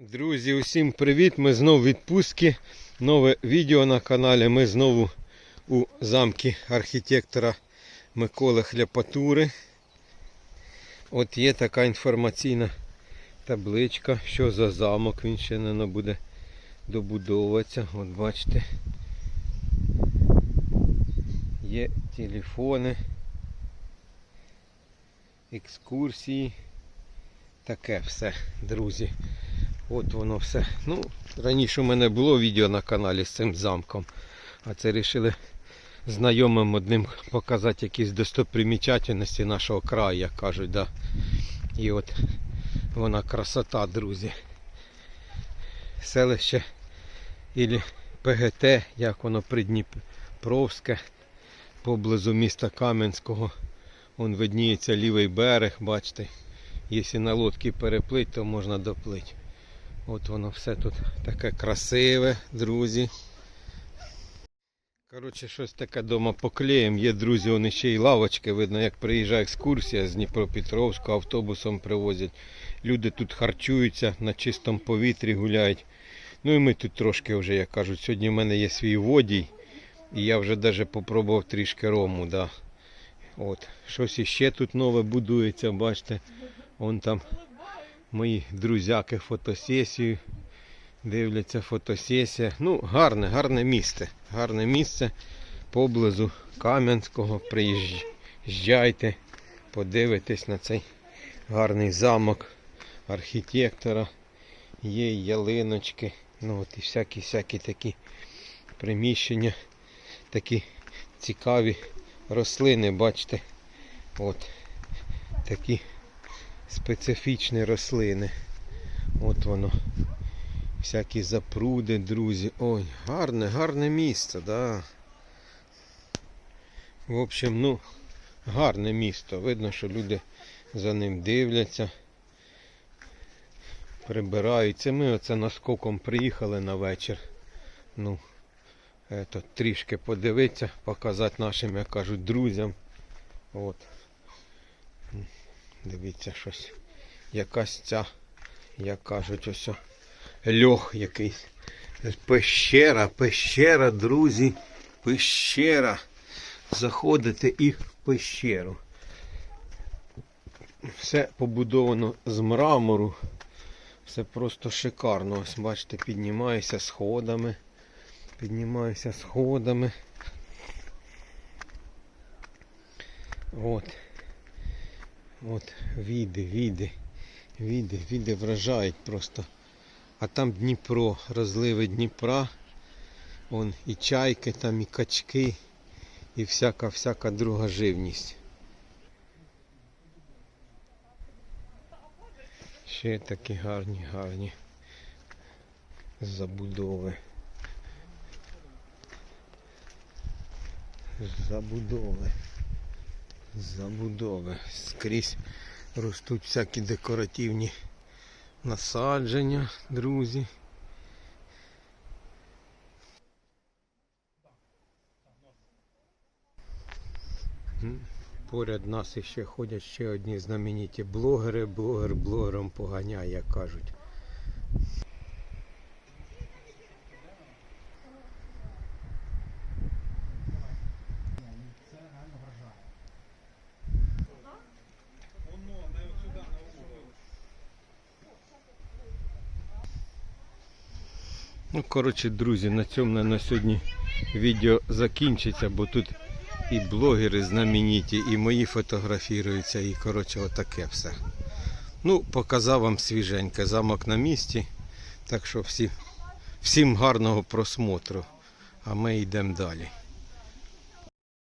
Друзі, усім привіт! Ми знову в відпустці. Нове відео на каналі. Ми знову у замкі архітектора Миколи Хляпатури. От є така інформаційна табличка, що за замок, він ще не буде добудовуватися. От бачите. Є телефони, екскурсії. Таке все, друзі. От воно все. Ну, раніше у мене було відео на каналі з цим замком. А це вирішили знайомим одним показати якісь достопримічательності нашого краю, як кажуть. Да. І от вона красота, друзі. Селище ілі ПГТ, як воно Придніпровське, поблизу міста Кам'янського. Вон видніється лівий берег, бачите. Якщо на лодці переплить, то можна доплити. От воно все тут таке красиве, друзі. Коротше, щось таке дома поклеїм. Є, друзі, вони ще й лавочки. Видно, як приїжджає екскурсія з Дніпропетровська, автобусом привозять. Люди тут харчуються, на чистому повітрі гуляють. Ну і ми тут трошки вже, як кажуть, сьогодні в мене є свій водій. І я вже навіть попробував трішки рому. Да. От. Щось іще тут нове будується, бачите. Вон там мої друзяки фотосесію. Дивляться фотосесія. Ну, гарне, гарне місце. Гарне місце поблизу Кам'янського. Приїжджайте, подивитесь на цей гарний замок архітектора. Є ялиночки. Ну от і всякі всякі такі приміщення, такі цікаві рослини, бачите. От такі специфічні рослини. От воно. Всякі запруди, друзі. Ой, гарне, гарне місце, да. В общем, ну, гарне місто. Видно, що люди за ним дивляться. Прибираються. Ми оце наскоком приїхали на вечір. Ну, ето, трішки подивитися, показати нашим, як кажуть, друзям. От. Дивіться щось. Якась ця, як кажуть, ось льох якийсь. Пещера, пещера, друзі, пещера. Заходите і в пещеру. Все побудовано з мрамору. Все просто шикарно. Ось бачите, піднімаюся сходами. Піднімаюся сходами. От. От, віди, віди, віди, віди вражають просто. А там Дніпро, розливи Дніпра. Вон і чайки, там і качки, і всяка всяка друга живність. Ще такі гарні, гарні забудови. Забудови забудови. Скрізь ростуть всякі декоративні насадження, друзі. Поряд нас іще ходять ще одні знамениті блогери. Блогер блогером поганяє, як кажуть. Ну, коротше, друзі, на цьому на, сьогодні відео закінчиться, бо тут і блогери знамениті, і мої фотографіруються, і коротше отаке все. Ну, показав вам свіженьке замок на місці. Так що всі, всім гарного просмотру. А ми йдемо далі.